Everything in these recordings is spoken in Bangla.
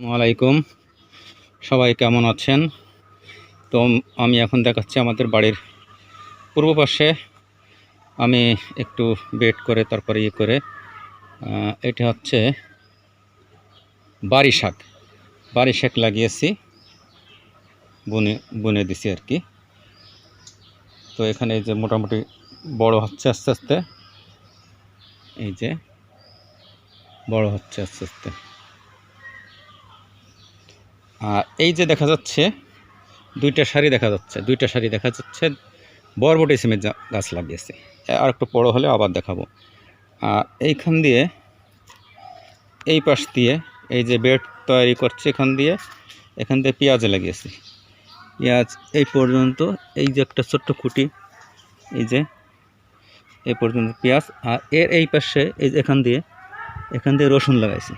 আসসালামাইকুম সবাই কেমন আছেন? তো আমি এখন দেখাচ্ছি আমাদের বাড়ির পূর্ব পাশে। আমি একটু বেড করে, তারপরে ইয়ে করে এটা হচ্ছে বাড়ি শাক। বাড়ি শাক লাগিয়েছি, বুনে বুনে দিছি আর কি। তো এখানে এই যে মোটামুটি বড় হচ্ছে আস্তে আস্তে। এই যে বড় হচ্ছে আস্তে আস্তে। এই যে দেখা যাচ্ছে, দুইটা শাড়ি দেখা যাচ্ছে, দুইটা শাড়ি দেখা যাচ্ছে, বরবটি সিমের গাছ লাগিয়েছে। আর একটু বড় হলে আবার দেখাবো। আর এইখান দিয়ে, এই পাশ দিয়ে, এই যে বেড তৈরি করছে এখান দিয়ে এখান দিয়ে পেঁয়াজ লাগিয়েছি। পেঁয়াজ এই পর্যন্ত, এই যে একটা ছোট্ট খুঁটি, এই যে এই পর্যন্ত পেঁয়াজ, আর এর এই পাশে, এই এখান দিয়ে এখান দিয়ে রসুন লাগাইছি।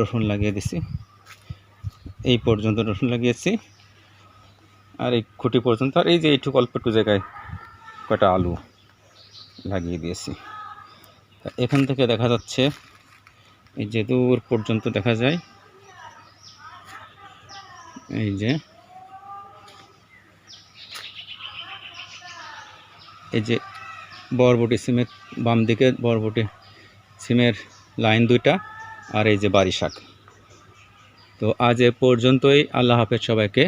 রসুন লাগিয়ে দিছি। এই পর্যন্ত রসুন লাগিয়েছি। আর এই খুঁটি পর্যন্ত, আর এই যে এইটুকু অল্প একটু জায়গায় কয়টা আলু লাগিয়ে দিয়েছি। এখান থেকে দেখা যাচ্ছে, এই যে দূর পর্যন্ত দেখা যায়, এই যে এই যে বরবটি সিমের বাম দিকে বরবটি সিমের লাইন দুইটা, আর এই যে বাড়ি শাক। তো আজ এ পর্যন্তই। আল্লাহ হাফেজ সবাইকে।